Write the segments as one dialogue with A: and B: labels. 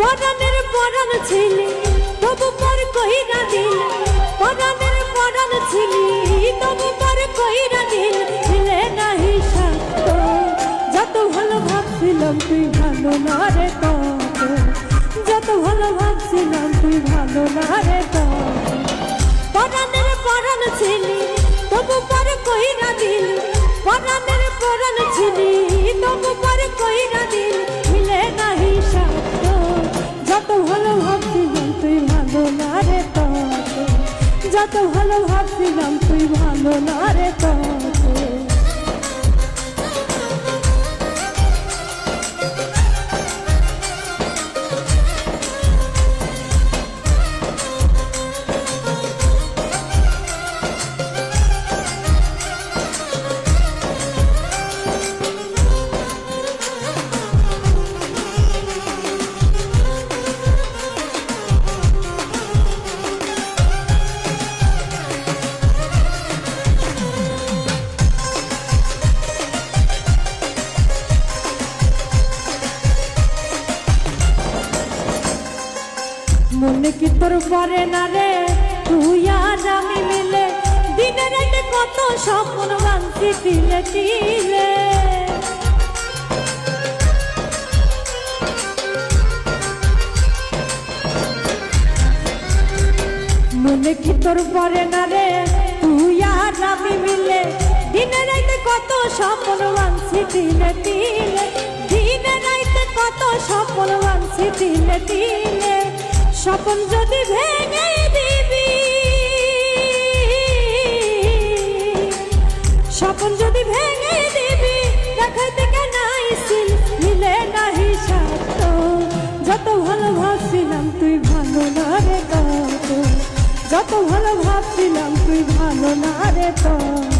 A: পরাণের পরাণ ছিলি, তবু পর কইরা দিল। পরাণের পরাণ ছিলি, তবু পর কইরা দিল। দিলে নাহি সাক্ত যত ভালো ভাবছিলাম তুই ভালো না রে তত যত ভালো ভাবছিলাম তুই ভালো না রে তত পরাণের পরাণ ছিলি, তবু পর কইরা দিল। পরাণের পরাণ ছিলি, তবু যত ভালো ভাবছিলাম তুই ভালো না রে তত মনে কি তোর পরে না রে? তুই আর আমি মিলে দিনে রাতে কত স্বপ্ন বাঁধছি তিলে তিলে মনে কি তোর পরে না রে? তুই আর আমি মিলে দিনে রাতে কত স্বপ্ন বাঁধছি তিলে তিলে দিনে রাতে কত স্বপ্ন বাঁধছি তিলে তিলে স্বপন যদি ভেঙে দিবি। স্বপন যদি ভেঙে দিবি দেখাইতে কেন আইসিল? মিলে নাহি সত্য যত ভালো ভাবছিলাম তুই ভালো না রে তত। যত ভালো ভাবছিলাম তুই ভালো না রে তত।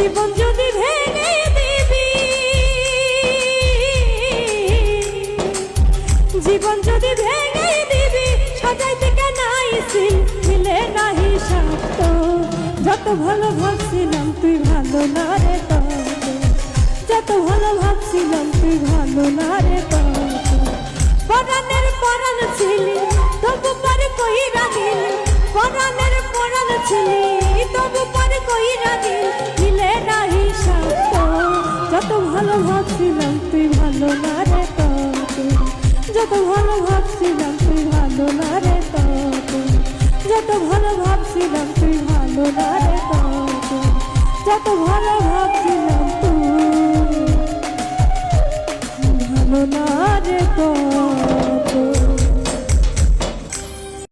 A: জীবন যদি ভেঙে দিবি, জীবন যদি ভেঙে দিবি সাজাইতে কেন আইসিল মিলে নাহি সাক্ত যত ভালো ভাবছিলাম তুই ভালো না রে তত যত ভালো ভাবছিলাম তুই ভালো না রে তত পরাণের পরাণ ছিলি, তবু পরে কইরা দিল। পরাণের পরাণ ছিলি, তবু পরে কইরা দিল। ভালো ভাবছিলাম তুই ভালো না রে তত যত ভালো ভাবছিলাম তুই ভালো না রে তত যত ভালো ভাবছিলাম তুই ভালো না রে যত ভালো ভাবছিলাম